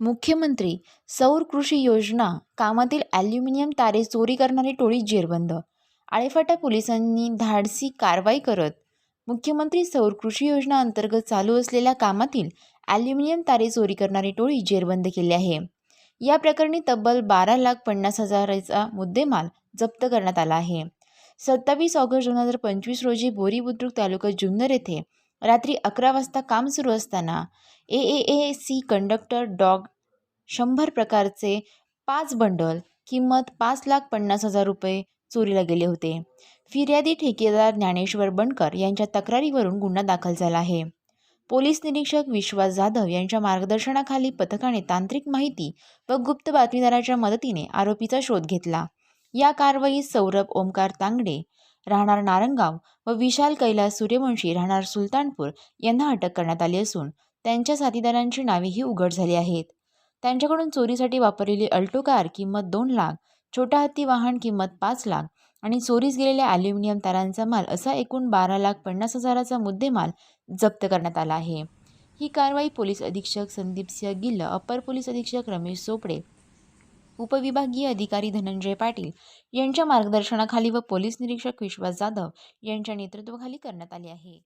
मुख्यमंत्री सौर कृषी योजना कामातील ॲल्युमिनियम तारे चोरी करणारी टोळी जेरबंद आळेफाटा पोलिसांनी धाडसी कारवाई करत मुख्यमंत्री सौर कृषी योजना अंतर्गत चालू असलेल्या कामातील ॲल्युमिनियम तारे चोरी करणारी टोळी जेरबंद केली आहे. या प्रकरणी तब्बल बारा लाख पन्नास हजाराचा मुद्देमाल जप्त करण्यात आला आहे. सत्तावीस ऑगस्ट दोन हजार पंचवीस रोजी बोरी बुद्रुक तालुका जुन्नर येथे रात्री अकरा वाजता काम सुरू असताना A A A C conductor dog शंभर प्रकारचे पाच बंडल किंमत पाच लाख पन्नास हजार रुपये चोरीला गेले होते. फिर्यादी ठेकेदार ज्ञानेश्वर बनकर यांच्या तक्रारीवरून गुन्हा दाखल झाला आहे. पोलीस निरीक्षक विश्वास जाधव यांच्या मार्गदर्शनाखाली पथकाने तांत्रिक माहिती व गुप्त बातमीदाराच्या मदतीने आरोपीचा शोध घेतला. या कारवाईत सौरभ ओमकार तांगडे राहणार नारंगाव व विशाल कैलास सूर्यवंशी राहणार सुलतानपूर यांना अटक करण्यात आली असून त्यांच्या साथीदारांची नावेही उघड झाली आहेत. त्यांच्याकडून चोरीसाठी वापरलेली अल्टो कार किंमत दोन लाख छोटा हत्ती वाहन किंमत पाच लाख आणि चोरीस गेलेल्या ॲल्युमिनियम तारांचा माल असा एकूण बारा लाख पन्नास हजाराचा मुद्देमाल जप्त करण्यात आला आहे. ही कारवाई पोलीस अधीक्षक संदीप सिंह गिल्ल अप्पर पोलीस अधीक्षक रमेश चोपडे उपविभागीय अधिकारी धनंजय पाटील यांच्या मार्गदर्शनाखाली व पोलीस निरीक्षक विश्वास जाधव यांच्या नेतृत्वाखाली करण्यात आली आहे.